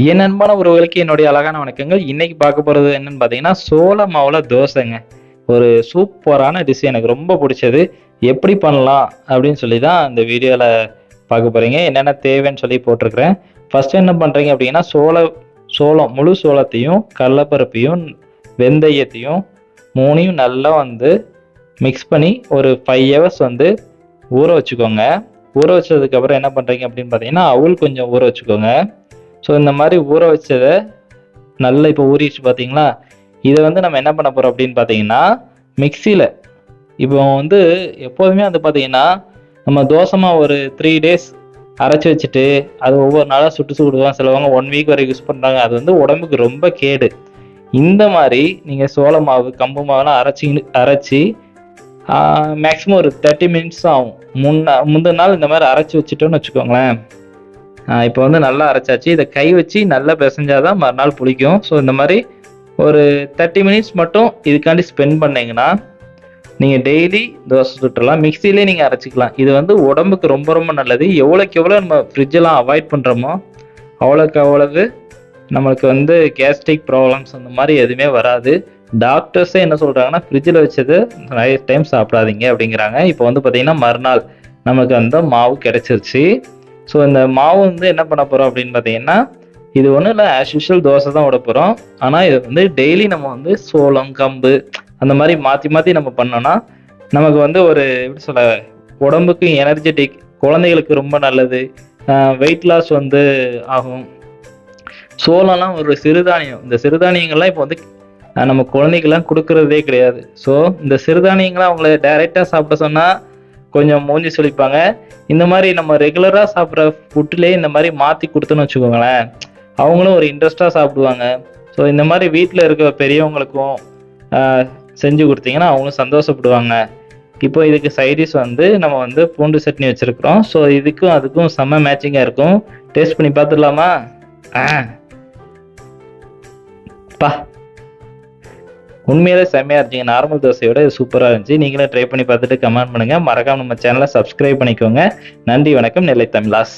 என் அன்பான உறவுகளுக்கு என்னுடைய அழகான வணக்கங்கள். இன்னைக்கு பார்க்க போறது என்னன்னு பார்த்தீங்கன்னா சோள மாவுல தோசைங்க. ஒரு சூப்பரான டிஷ் எனக்கு ரொம்ப பிடிச்சது. எப்படி பண்ணலாம் அப்படின்னு சொல்லி தான் இந்த வீடியோவில் பார்க்க போறீங்க. என்னென்ன தேவைன்னு சொல்லி போட்டிருக்கிறேன். ஃபர்ஸ்ட் என்ன பண்ணுறீங்க அப்படின்னா சோள சோளம் முழு சோளத்தையும் கடலப்பருப்பையும் வெந்தயத்தையும் மூணையும் நல்லா வந்து மிக்ஸ் பண்ணி ஒரு ஃபைவ் ஹவர்ஸ் வந்து ஊற வச்சுக்கோங்க. ஊற வச்சதுக்கப்புறம் என்ன பண்ணுறீங்க அப்படின்னு பார்த்தீங்கன்னா அவுள் கொஞ்சம் ஊற வச்சுக்கோங்க. ஸோ இந்த மாதிரி ஊற வச்சதை நல்லா இப்போ ஊறிடுச்சு பார்த்தீங்களா? இதை வந்து நம்ம என்ன பண்ண போகிறோம் அப்படின்னு பார்த்தீங்கன்னா மிக்சியில். இப்போ வந்து எப்போதுமே வந்து பார்த்தீங்கன்னா நம்ம தோசமாக ஒரு த்ரீ டேஸ் அரைச்சி வச்சுட்டு அது ஒவ்வொரு நாளாக சுட்டு சுடுவாங்க சிலவங்க ஒன் வீக் வரைக்கும் யூஸ் பண்ணுறாங்க அது வந்து உடம்புக்கு ரொம்ப கேடு. இந்த மாதிரி நீங்கள் சோள மாவு கம்பு மாவுலாம் அரைச்சி அரைச்சி மேக்ஸிமம் ஒரு தேர்ட்டி மினிட்ஸ் ஆகும். முன்ன முந்தின நாள் இந்த மாதிரி அரைச்சி வச்சுட்டோன்னு வச்சுக்கோங்களேன். இப்போ வந்து நல்லா அரைச்சாச்சு. இதை கை வச்சு நல்லா பிசைஞ்சாதான் மறுநாள் புளிக்கும். ஸோ இந்த மாதிரி ஒரு தேர்ட்டி மினிட்ஸ் மட்டும் இதுக்காண்டி ஸ்பெண்ட் பண்ணீங்கன்னா நீங்கள் டெய்லி தோசை சுட்டலாம் மிக்சிலே நீங்கள் அரைச்சிக்கலாம். இது வந்து உடம்புக்கு ரொம்ப ரொம்ப நல்லது. எவ்வளோக்கு எவ்வளோ நம்ம ஃப்ரிட்ஜெல்லாம் அவாய்ட் பண்ணுறோமோ அவ்வளோக்கு அவ்வளவு நம்மளுக்கு வந்து கேஸ்ட்ரிக் ப்ராப்ளம்ஸ் அந்த மாதிரி எதுவுமே வராது. டாக்டர்ஸே என்ன சொல்கிறாங்கன்னா ஃப்ரிட்ஜில் வச்சது நிறைய டைம் சாப்பிடாதீங்க அப்படிங்கிறாங்க. இப்போ வந்து பார்த்தீங்கன்னா மறுநாள் நமக்கு அந்த மாவு கிடச்சிருச்சு. ஸோ இந்த மாவு வந்து என்ன பண்ண போகிறோம் அப்படின்னு பார்த்தீங்கன்னா இது ஒன்றும் இல்லை ஆஸ் யூஷுவல் தோசை தான் விட போகிறோம் ஆனால் இது வந்து டெய்லி நம்ம வந்து சோளம் கம்பு அந்த மாதிரி மாற்றி மாற்றி நம்ம பண்ணோன்னா நமக்கு வந்து ஒரு எப்படி சொல்ல உடம்புக்கு எனர்ஜெட்டிக் குழந்தைகளுக்கு ரொம்ப நல்லது வெயிட் லாஸ் வந்து ஆகும். சோளம்லாம் ஒரு சிறுதானியம். இந்த சிறுதானியங்கள்லாம் இப்போ வந்து நம்ம குழந்தைக்கெல்லாம் கொடுக்கறதே கிடையாது. ஸோ இந்த சிறுதானியங்களை அவங்கள டைரெக்டாக சாப்பிட சொன்னால் கொஞ்சம் மூஞ்சி சொல்லிப்பாங்க இந்த மாதிரி நம்ம ரெகுலராக சாப்பிட்ற ஃபுட்லேயே இந்த மாதிரி மாற்றி கொடுத்தோன்னு வச்சுக்கோங்களேன். அவங்களும் ஒரு இன்ட்ரெஸ்டாக சாப்பிடுவாங்க. ஸோ இந்த மாதிரி வீட்டில் இருக்க பெரியவங்களுக்கும் செஞ்சு கொடுத்தீங்கன்னா அவங்களும் சந்தோஷப்படுவாங்க. இப்போ இதுக்கு சைடிஷ் வந்து நம்ம வந்து பூண்டு சட்னி வச்சுருக்குறோம். ஸோ இதுக்கும் அதுக்கும் செம்ம மேட்சிங்காக இருக்கும். டேஸ்ட் பண்ணி பார்த்துடலாமா? ஆ. பா. உண்மையிலே செம்மையாக இருந்துச்சு நார்மல் தோசையோட சூப்பராக இருந்துச்சு. நீங்களும் ட்ரை பண்ணி பார்த்துட்டு கமெண்ட் பண்ணுங்கள் மறக்காம நம்ம சேனலை சப்ஸ்கிரைப் பண்ணிக்கோங்க. நன்றி வணக்கம். நெல்லை தமிழாஸ்.